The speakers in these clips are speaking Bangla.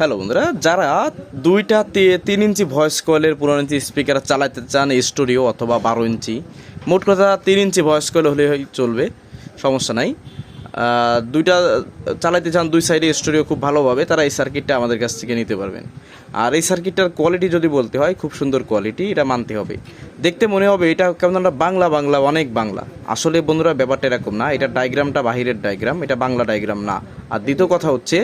হ্যালো বন্ধুরা, যারা দুইটা তিন ইঞ্চি ভয়েস কয়েলের পনেরো ইঞ্চি স্পিকার চালাতে চান স্টুডিও অথবা বারো ইঞ্চি, মোট কথা তিন ইঞ্চি ভয়েস কয়েল হলে চলবে, সমস্যা নাই। দুইটা চালাতে চান দুই সাইডে স্টুডিও খুব ভালোভাবে, তারা এই সার্কিটটা আমাদের কাছ থেকে নিতে পারবেন। আর এই সার্কিটটার কোয়ালিটি যদি বলতে হয়, খুব সুন্দর কোয়ালিটি এটা মানতে হবে। দেখতে মনে হবে এটা কেমন একটা বাংলা বাংলা, অনেক বাংলা। আসলে বন্ধুরা, ব্যাপারটা এরকম না, এটা ডায়গ্রামটা বাহিরের ডায়গ্রাম এটা বাংলা ডায়গ্রাম না। আর দ্বিতীয় কথা হচ্ছে,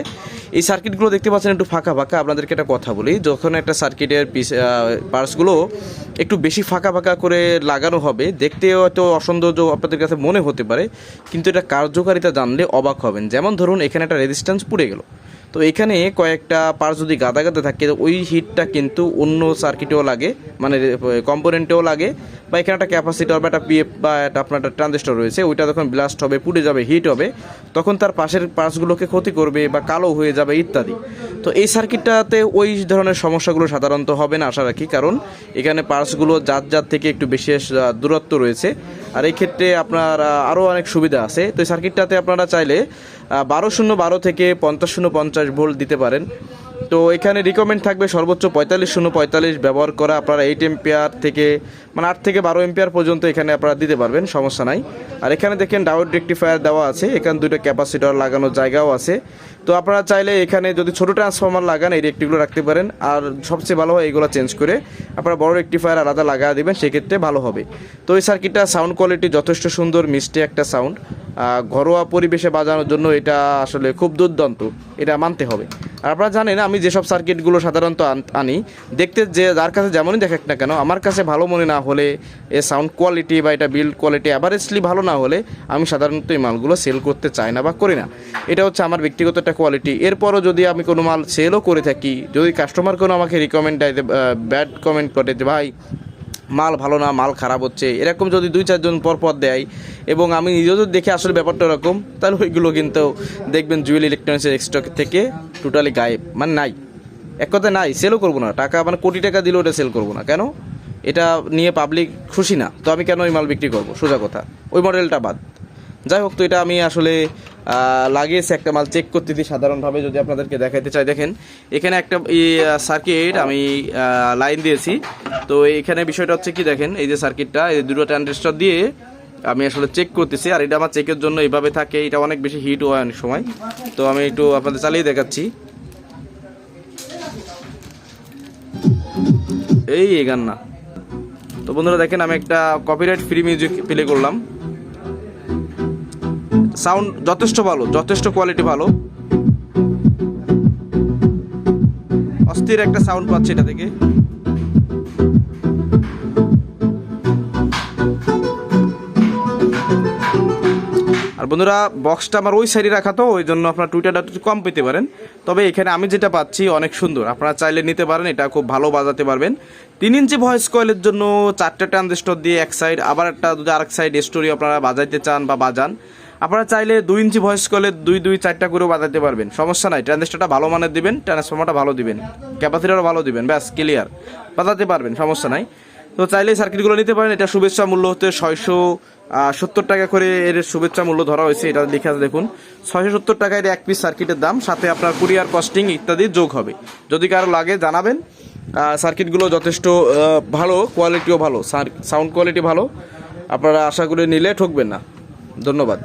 এই সার্কিটগুলো দেখতে পাচ্ছেন একটু ফাঁকা ফাঁকা, আপনাদেরকে একটা কথা বলি, যখন একটা সার্কিটের পিস পার্টসগুলো একটু বেশি ফাঁকা ফাঁকা করে লাগানো হবে, দেখতে হয়তো অসৌন্দর্য আপনাদের কাছে মনে হতে পারে, কিন্তু এটা কার্যকারিতা জানলে অবাক হবেন। যেমন ধরুন, এখানে একটা রেজিস্ট্যান্স পুড়ে গেল। তো এখানে কয়েকটা পার যদি গাদা গাদা থাকে ওই হিটটা কিন্তু অন্য সার্কিটেও লাগে মানে কম্পোনেন্টেও লাগে। বা এখানে একটা ক্যাপাসিটার বা একটা পিএফ বা একটা আপনার একটা ট্রানজিস্টর রয়েছে, ওইটা যখন ব্লাস্ট হবে, পুড়ে যাবে হিট হবে, তখন তার পাশের পার্টসগুলোকে ক্ষতি করবে বা কালো হয়ে যাবে ইত্যাদি। তো এই সার্কিটটাতে ওই ধরনের সমস্যাগুলো সাধারণত হবে না, আশা রাখি, কারণ এখানে পার্টসগুলো জাত জাত থেকে একটু বিশেষ দূরত্ব রয়েছে। আর এই ক্ষেত্রে আপনার আরও অনেক সুবিধা আছে। তো এই সার্কিটটাতে আপনারা চাইলে বারো শূন্য বারো থেকে পঞ্চাশ শূন্য পঞ্চাশ ভোল্ট দিতে পারেন। তো এখানে রিকমেন্ড থাকবে সর্বোচ্চ পঁয়তাল্লিশ শূন্য পঁয়তাল্লিশ ব্যবহার করা। আপনারা এইট এম্পিয়ার থেকে মানে আট থেকে বারো এম্পিয়ার পর্যন্ত এখানে আপনারা দিতে পারবেন, সমস্যা নাই। আর এখানে দেখেন ডাউট রেক্টিফায়ার দেওয়া আছে, এখানে দুটো ক্যাপাসিটর লাগানোর জায়গাও আছে। তো আপনারা চাইলে এখানে যদি ছোটো ট্রান্সফর্মার লাগান, এই রেক্টিগুলো রাখতে পারেন। আর সবচেয়ে ভালো হয় এগুলো চেঞ্জ করে, আপনারা বড় রেক্টিফায়ার আলাদা লাগা দেবেন, সেক্ষেত্রে ভালো হবে। তো এই সার্কিটটা সাউন্ড কোয়ালিটি যথেষ্ট সুন্দর, মিষ্টি একটা সাউন্ড ঘরোয়া পরিবেশে বাজানোর জন্য এটা আসলে খুব দুর্দান্ত, এটা মানতে হবে। আপনারা জানেন, আমি যেসব সার্কিটগুলো সাধারণত আনি দেখতে যে যার কাছে যেমনই দেখেন না কেন, আমার কাছে ভালো মনে না হলে, এ সাউন্ড কোয়ালিটি বা এটা বিল্ড কোয়ালিটি অ্যাভারেজলি ভালো না হলে, আমি সাধারণত এই মালগুলো সেল করতে চাই না বা করি না। এটা হচ্ছে আমার ব্যক্তিগত একটা কোয়ালিটি এরপরও যদি আমি কোনো মাল সেলও করে থাকি, যদি কাস্টমার কোনো আমাকে রিকমেন্ড দেয় ব্যাড কমেন্ট করে যে, ভাই মাল ভালো না, মাল খারাপ হচ্ছে, এরকম যদি দুই, চারজন পর পর দেয় এবং আমি নিজেও যদি দেখে আসলে ব্যাপারটা এরকম তাহলে ওইগুলো কিন্তু দেখবেন জুয়েল ইলেকট্রনিক্সের স্টক থেকে টোটালি গায়েব। মানে নাই। এক কথা নাই সেলও করব না। টাকা মানে কোটি টাকা দিলেও ওটা সেল করব না। কেন? এটা নিয়ে পাবলিক খুশি না। তো আমি কেন ওই মাল বিক্রি করব? সোজা কথা। ওই মডেলটা বাদ। যাই হোক, তো এটা আমি আসলে লাগিয়েছি একটা মাল চেক করতে দিই সাধারণভাবে যদি আপনাদেরকে দেখাইতে চাই। দেখেন, এখানে একটা সার্কিট আমি লাইন দিয়েছি। তো এখানে বিষয়টা হচ্ছে কি দেখেন, এই যে সার্কিটটা এই দুটো ট্রানজিস্টর দিয়ে আমি আসলে চেক করতেছি। আর এটা আমার চেকের জন্য এইভাবে থাকে, এটা অনেক বেশি হিট হয় অনেক সময়। তো আমি একটু আপনাদের চালিয়ে দেখাচ্ছি। এই গান না। তো বন্ধুরা দেখেন, আমি একটা কপিরাইট ফ্রি মিউজিক প্লে করলাম। সাউন্ড যথেষ্ট ভালো, যথেষ্ট কোয়ালিটি ভালো। অস্থির একটা সাউন্ড পাচ্ছি এটা থেকে আর বন্ধুরা বক্সটা আমার ওই সাইডে রাখা তো, ওই জন্য আপনার টুইটারটা একটু কম পেতে পারেন। তবে এখানে আমি যেটা পাচ্ছি, অনেক সুন্দর। আপনারা চাইলে নিতে পারেন, এটা খুব ভালো বাজাতে পারবেন। তিন ইঞ্চি ভয়েস কয়েলের জন্য চারটে ট্রানজিস্টর দিয়ে এক সাইড আবার একটা যদি আরেক সাইড স্টোরি আপনারা বাজাইতে চান বা বাজান। আপনারা চাইলে দুই ইঞ্চি ভয়েস কলে দুই দুই, চারটা করেও বাজাতে পারবেন। সমস্যা নাই ট্রানজিস্টরটা ভালো মানের দিবেন ট্রান্সফর্মারটা ভালো দিবেন। ক্যাপাসিটারও ভালো দিবেন, ব্যাস ক্লিয়ার বাজাতে পারবেন, সমস্যা নাই। তো চাইলে সার্কিটগুলো নিতে পারেন, এটা শুভেচ্ছা মূল্য হতে ছয়শো সত্তর টাকা করে এর শুভেচ্ছা মূল্য ধরা হয়েছে, এটা লিখে আছে দেখুন। ছয়শো সত্তর টাকায় এক পিস সার্কিটের দাম, সাথে আপনার কুরিয়ার কস্টিং ইত্যাদি যোগ হবে। যদি কারও লাগে জানাবেন সার্কিটগুলো যথেষ্ট ভালো কোয়ালিটিও ভালো সাউন্ড কোয়ালিটি ভালো, আপনারা আশা করে নিলে ঠকবেন না। ধন্যবাদ।